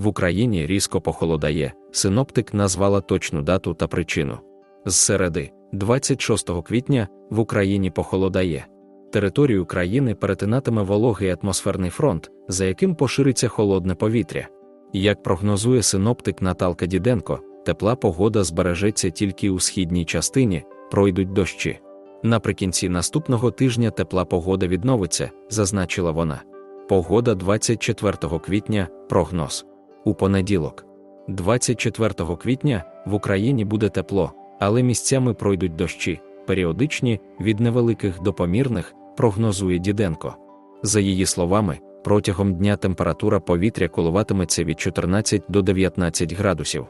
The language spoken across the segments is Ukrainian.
В Україні різко похолодає, синоптик назвала точну дату та причину. З середи, 26 квітня, в Україні похолодає. Територію країни перетинатиме вологий атмосферний фронт, за яким пошириться холодне повітря. Як прогнозує синоптик Наталка Діденко, тепла погода збережеться тільки у східній частині, пройдуть дощі. Наприкінці наступного тижня тепла погода відновиться, зазначила вона. Погода 24 квітня прогноз. У понеділок, 24 квітня, в Україні буде тепло, але місцями пройдуть дощі, періодичні, від невеликих до помірних, прогнозує Діденко. За її словами, протягом дня температура повітря коливатиметься від 14 до 19 градусів.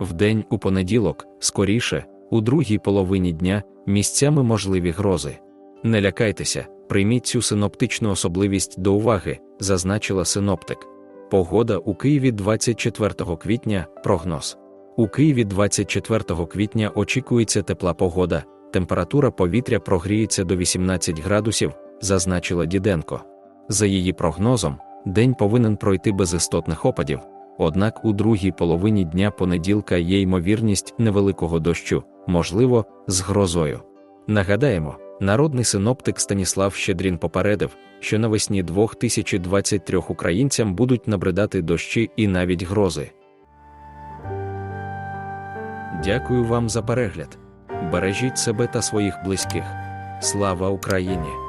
Вдень у понеділок, скоріше, у другій половині дня, місцями можливі грози. Не лякайтеся, прийміть цю синоптичну особливість до уваги, зазначила синоптик. Погода у Києві 24 квітня прогноз. У Києві 24 квітня очікується тепла погода, температура повітря прогріється до 18 градусів, зазначила Діденко. За її прогнозом, день повинен пройти без істотних опадів, однак у другій половині дня понеділка є ймовірність невеликого дощу, можливо, з грозою. Нагадаємо, народний синоптик Станіслав Щедрін попередив, що навесні 2023 українцям будуть набридати дощі і навіть грози. Дякую вам за перегляд. Бережіть себе та своїх близьких. Слава Україні!